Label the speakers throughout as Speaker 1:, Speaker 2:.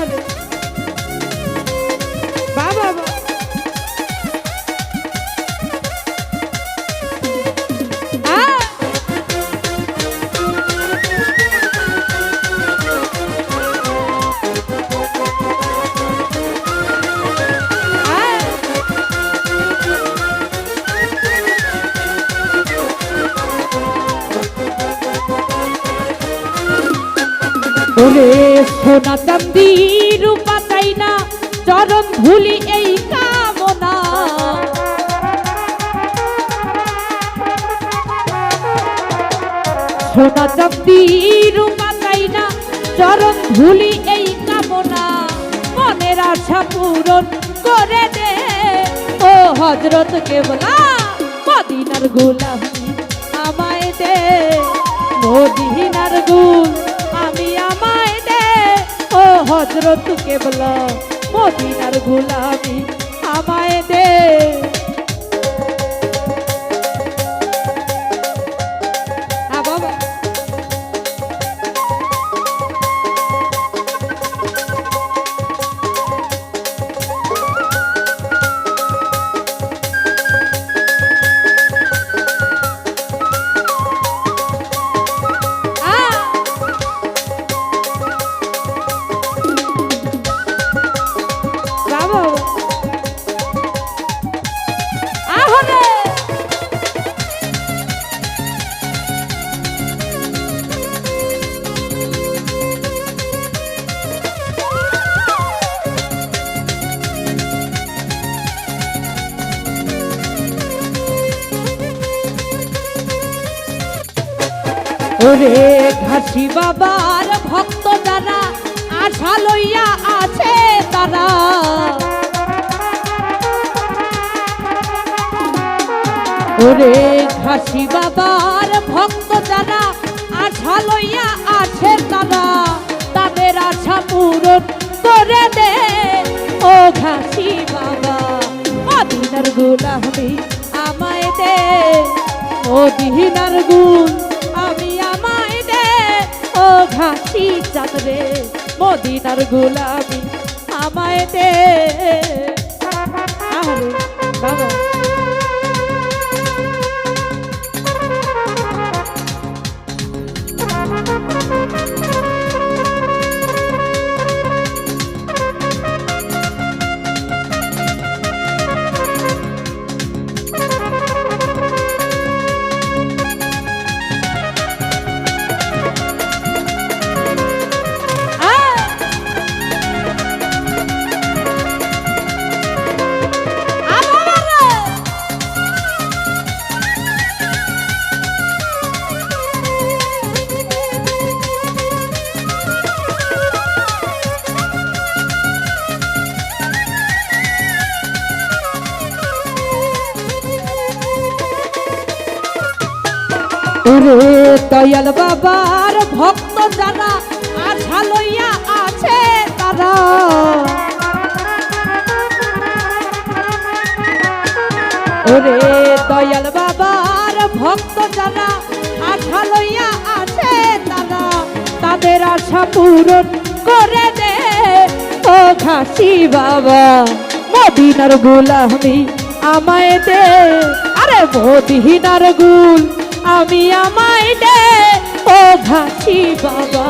Speaker 1: আরে সোনা চান্দি রূপা চাই না চরণ ধুলি এই কামনা। সোনা চান্দি রূপা চাই না চরণ ধুলি এই কামনা। মনের আশা পূরণ করে দে। ও হজরত কেবলা, মদিনার গোলামি আমায় দে। মদিনার গুল আমি আমায় হজরত কেবলা মদিনার গোলামি আমায় দে ওরে ঘাসি বাবার ভক্ত যারা, আশা লইয়া আছে তারা। ওরে ঘাসি বাবার ভক্ত যারা, আশা লইয়া আছে তারা। তাদের আশা পূরণ করে দে, ও ঘাসি বাবা। মদিনার গুলামি আমায় দে, মদিনার দে ও ঘাসি চাঁদরে মদিনার গোলামি আমায় দে। বাবা। দয়াল বাবার ভক্ত যারা আশা লইয়া আছে তারা। ওরে দয়াল বাবার ভক্ত যারা আশা লইয়া আছে তারা, তাদের আশা পূরণ করে দে। ও ঘাসি বাবা, মদিনার গুলামি আমায় দে। আরে মদিনার গুল আমি আমায় দে ও ভাসি বাবা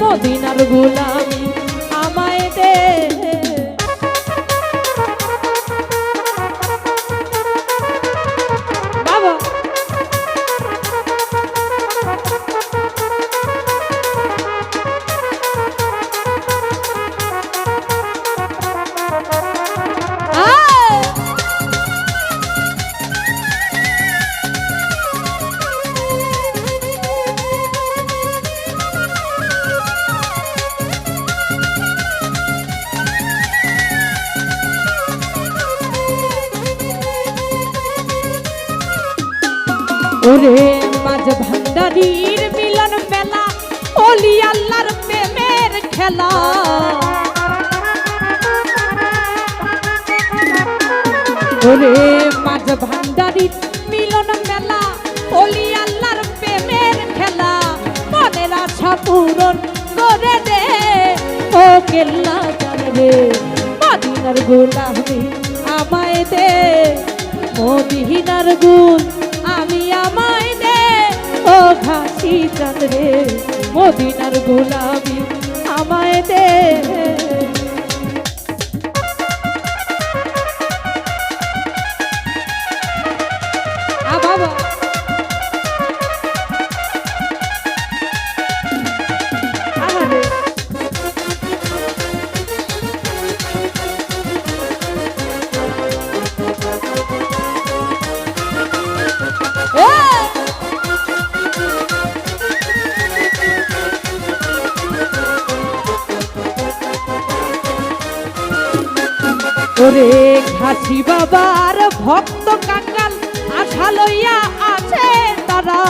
Speaker 1: মদিনার গুলামি আমায় দে। ওরে মাঝ ভান্ডারির মিলন মেলা ওলি আল্লাহর প্রেমের খেলা। ওরে মাঝ ভান্ডারির মিলন মেলা ওলি আল্লাহর প্রেমের খেলা। মনের আশা পূরণ করে দে, ও কেল্লা জানবে মদিনার গোলামি আমায় দে, মদিনার গুল আমি আমায় দে। ও ঘাসি চাঁদরে মদিনার গোলামি আমায় দে। ওরে ঘাসি বাবার ভক্ত কাঙ্গাল আশা লইয়া আছে তারা।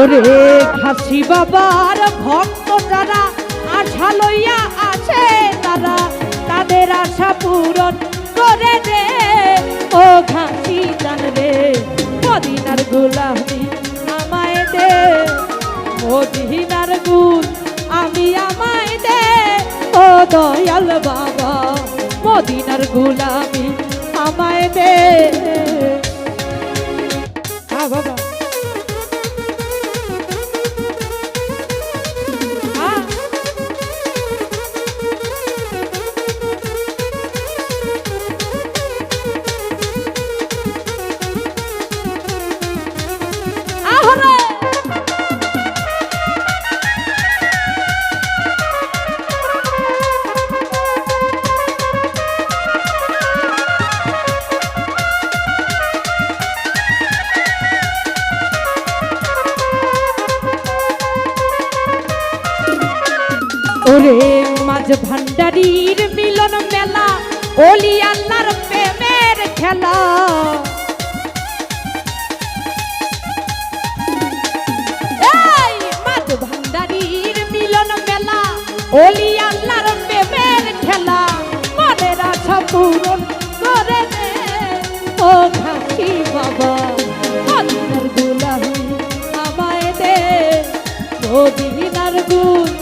Speaker 1: ওরে ঘাসি বাবার ভক্ত যারা, আশা লইয়া আছে তারা। তাদের আশা পূরণ করে দে। ও ঘাসি জানবে মদিনার গোলামি আমায় দে। মদিনার দয়াল বাবা মদিনার গোলামি আমায় দে। আ বাবা। মাঝ ভান্ডারির মিলন মেলা ওলি আল্লাহর প্রেমের খেলা। মাঝ ভান্ডারির মিলন মেলা ওলি আল্লাহর প্রেমের খেলা। মনের আশা পূরণ করে দে, ও ঘাসি বাবা। গুলাহি আমায় দে মদিনার গুল আমি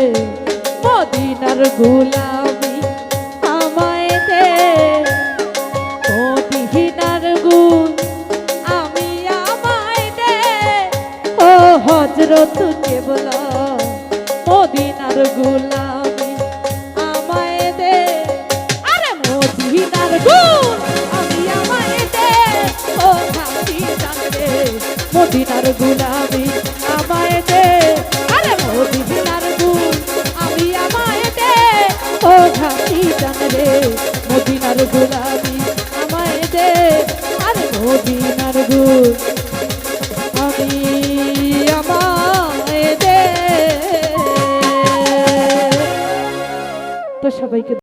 Speaker 1: গুলামি আমায় দে। মদিনার গুল আমি আমায় দে। ও হজরত কেবল মদিনার গুলামি আমায় দে। আরে মদিনার আমি আমায় দে। মদিনার গুলামি গুলামি আমায় দে আরে মদিনার গুল। আমি আমায় দে। তো সবাইকে